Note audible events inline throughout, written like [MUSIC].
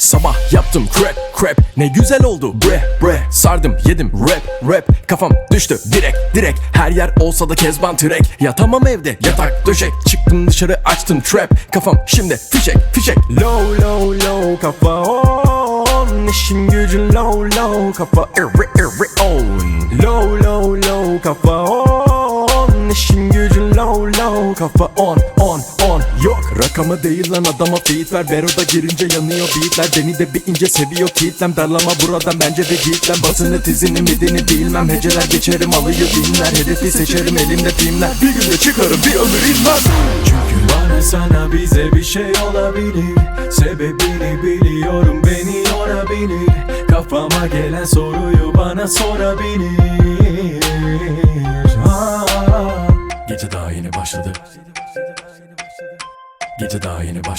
Sabah yaptım crap crap. Ne güzel oldu. Bre bre. Sardım yedim. Rap rap. Kafam düştü direkt direkt. Her yer olsa da kezban türek Yatamam evde yatak döşek. Çıktım dışarı açtım trap. Kafam şimdi fişek fişek. Low low low kafa on. İşin gücün low low kafa every every on. Low low low kafa on. İşin gücün low low kafa on on Yok rakama değil lan adama feed ver. Vero'da girince yanıyor beatler Beni de bir ince seviyor kitlem. Darlama buradan bence de gitlem Basını tizini midini bilmem. Heceler geçerim alıyor dinler. Hedefi seçerim elimde filmler. Bir günde çıkarım bir ömür inmez Çünkü bana sana bize bir şey olabilir. Sebebini biliyorum beni yorabilir. Kafama gelen soruyu bana sorabilir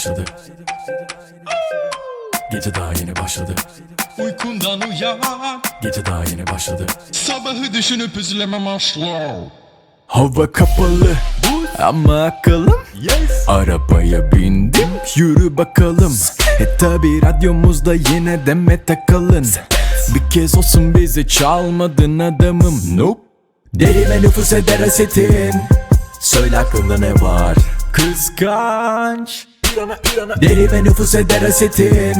başladı. Gece daha yeni başladı. Uykundan uyan Gece daha yeni başladı. Sabahı düşünüp üzülemem asla. Hava kapalı. Ama akıllım. Arabaya bindim. Yürü bakalım. E tabi radyomuzda yine deme takalın Bir kez olsun bizi çalmadın adamım. Nope. Derime nüfus eder asetin Söyle aklında ne var? Kıskanç Derime nüfus eder asetin.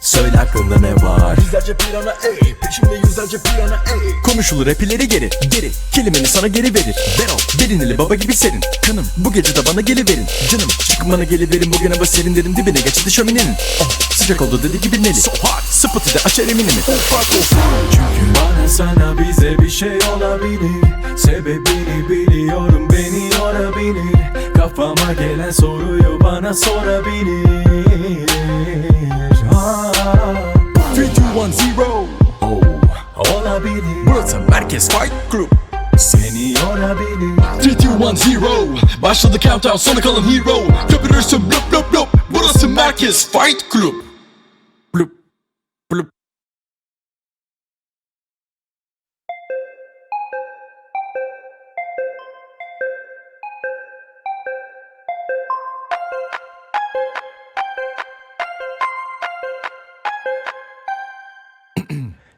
Söyle aklında ne var? Yüzlerce pirana ey. Peşimde yüzlerce pirana ey. Konuşulur hep ileri geri Geri kelimeni sana geri verir. Ben o derinili baba gibi serin. Kanım bu gece de bana geliverin. Canım çıkın bana geliverin. Bugün hava serin derim dibine geçti şöminenin oh, Sıcak oldu dedi gibi neli? So hot. Sıpıtı da aç eminimi Çünkü bana sana bize bir şey olabilir. Sebebini biliyorum beni yorabilir Kafama gelen soruyu bana sorabilir. Ha. 3, 2, 1, 0 Oh, olabilir. Burası Merkez Fight Group Seni yorabilir. 3, 2, 1, 0 Başladı countdown sana kalın hero. Köpürürsün blop blop blop. Burası Merkez Fight Club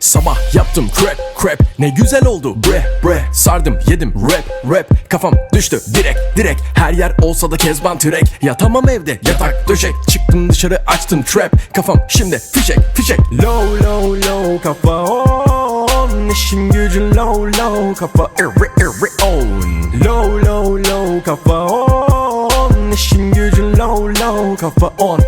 Sabah yaptım crap crap. Ne güzel oldu. Bre bre. Sardım yedim. Rap rap. Kafam düştü direkt direkt. Her yer olsa da kezban türek Yatamam evde yatak döşek. Çıktım dışarı açtım trap. Kafam şimdi fişek fişek. Low low low kafa on. İşin gücün low low kafa every every on. Low low low kafa on. İşin gücün low low kafa on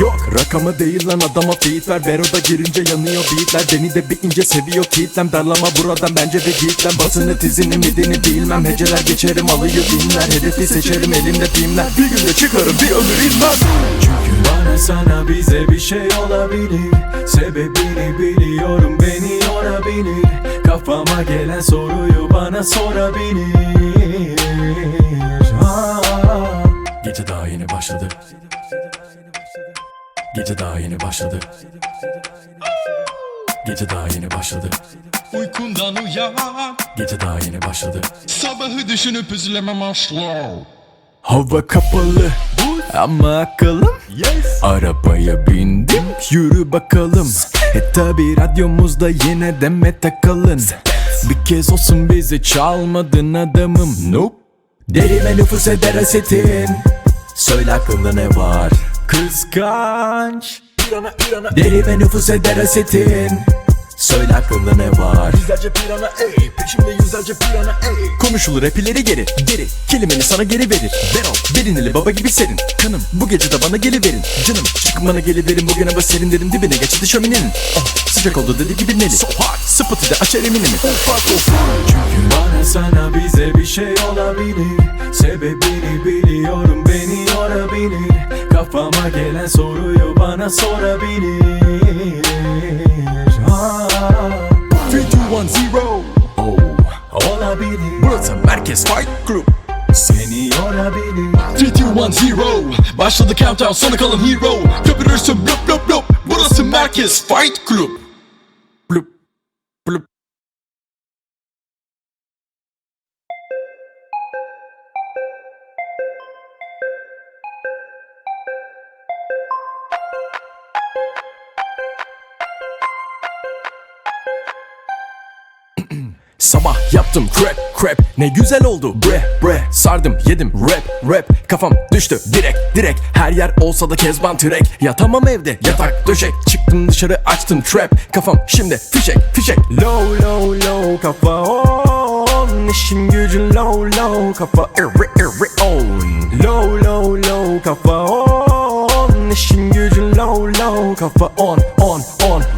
Yok rakama değil lan adama feed ver. Vero'da girince yanıyor beatler Beni de bir ince seviyor kitlem Darlama buradan bence de gitlem Basını tizini midini bilmem. Heceler geçerim alıyor dinler. Hedefi seçerim elimde filmler. Bir günde çıkarım bir ömür inmez Çünkü bana sana bize bir şey olabilir. Sebebini biliyorum beni yorabilir. Kafama gelen soruyu bana sorabilir. Ha. Gece daha yeni başladı Gece daha yeni başladı. Gece daha yeni başladı. Uykundan uyan Gece daha yeni başladı. Sabahı düşünüp üzülemem asla. Hava kapalı. Ama akıllım. Arabaya bindim. Yürü bakalım. E tabi radyomuzda yine deme takalın Bir kez olsun bizi çalmadın adamım. Nope. Derime nüfus eder asetin Söyle aklında ne var Kıskanç. Derime nüfus eder asetin. Söyle aklında ne var? Yüzlerce pirana ey. Peşimde yüzlerce pirana ey. Konuşulur hep ileri geri. Geri kelimeni sana geri verir. Ben o derinili baba gibi serin. Kanım bu gece de bana geliverin. Canım çıkın bana geliverin. Bugün hava serin derim dibine geçti şöminenin. Oh, Sıcak oldu dedi gibi neli? So hot. Sıpıtı da aç eminimi Çünkü bana sana bize bir şey olabilir. Sebebini biliyorum beni yorabilir Kafama gelen soruyu bana sorabilir. Ha. 3, 2, 1, 0 Oh, olabilir. Burası Merkez Fight Group. Seni yorabilir. 3, 2, 1, 0 Başladı countdown sana kalın hero. Köpürürsün blop blop blop. Burası Merkez Fight Club [CLEARS THROAT] Sabah yaptım crap crap ne güzel oldu. Bre bre. Sardım yedim rap rap. Kafam düştü direkt direkt. Her yer olsa da kezban türek. Yatamam evde yatak döşek. Çıktım dışarı açtım trap. Kafam şimdi fişek fişek. Low low low kafa on. İşin gücün low low kafa irri irri on. Low low low kafa on. İşin gücün low low kafa on on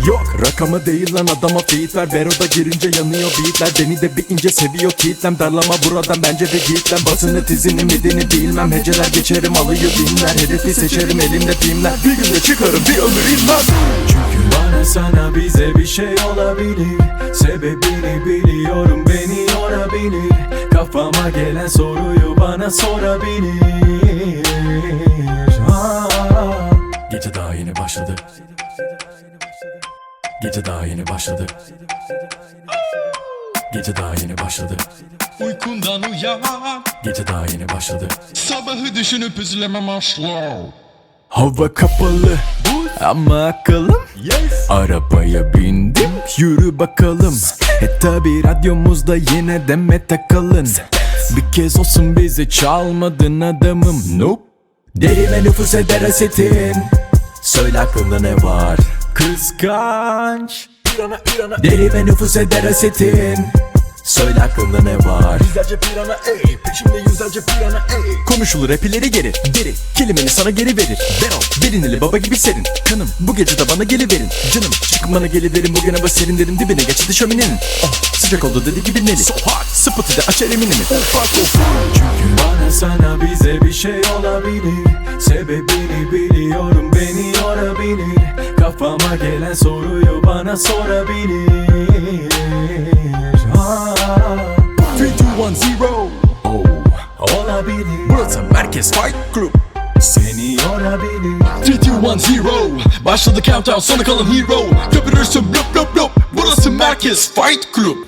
Yok rakamı değil lan adama feed ver. Bero'da girince yanıyor beatler. Beni de bir ince seviyor kitlem. Darlama buradan bence de gitlen Basını tizini midini bilmem. Heceler geçerim alıyor dinler. Hedefi seçerim elimde filmler. Bir günde çıkarım bir ömür inmez Çünkü bana sana bize bir şey olabilir. Sebebini biliyorum beni yorabilir. Kafama gelen soruyu bana sorabilir. Aa. Gece daha yeni başladı Gece daha yeni başladı. Gece daha yeni başladı. Uykundan uyan. Gece daha yeni başladı. Sabahı düşünüp üzülemem asla Hava kapalı. Ama akıllım. Arabaya bindim. Yürü bakalım. E tabi radyomuzda yine deme takalın Bir kez olsun bizi çalmadın adamım. Nope. Derime nüfus eder asetin Söyle aklında ne var Kıskanç. Derime nüfus eder asetin. Söyle aklında ne var? Yüzlerce pirana ey. Peşimde yüzlerce pirana ey. Konuşulur hep ileri geri. Deri kelimeni sana geri verir. Ben o bilinili baba gibi serin. Kanım bu gece de bana geliverin. Canım çıkın bana geliverin. Bugün hava serin dedim dibine geçti şöminenin oh, Sıcak oldu dedi gibi neli? So hot. Sıpıtı da açar eminimi Ufak of Çünkü bana sana bize bir şey olabilir Sebebini biliyorum beni yorabilir. Kafama gelen soruyu bana sorabilir. Aa. 3, 2, 1, 0 Oh, olabilir. Burası Merkez Fight Group Seni yorabilir. 3, 2, 1, 0 Başladı countdown sona kalan hero. Köpürürsün blop blop blop. Burası merkez fight club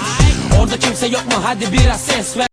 Orada kimse yok mu? Hadi biraz ses ver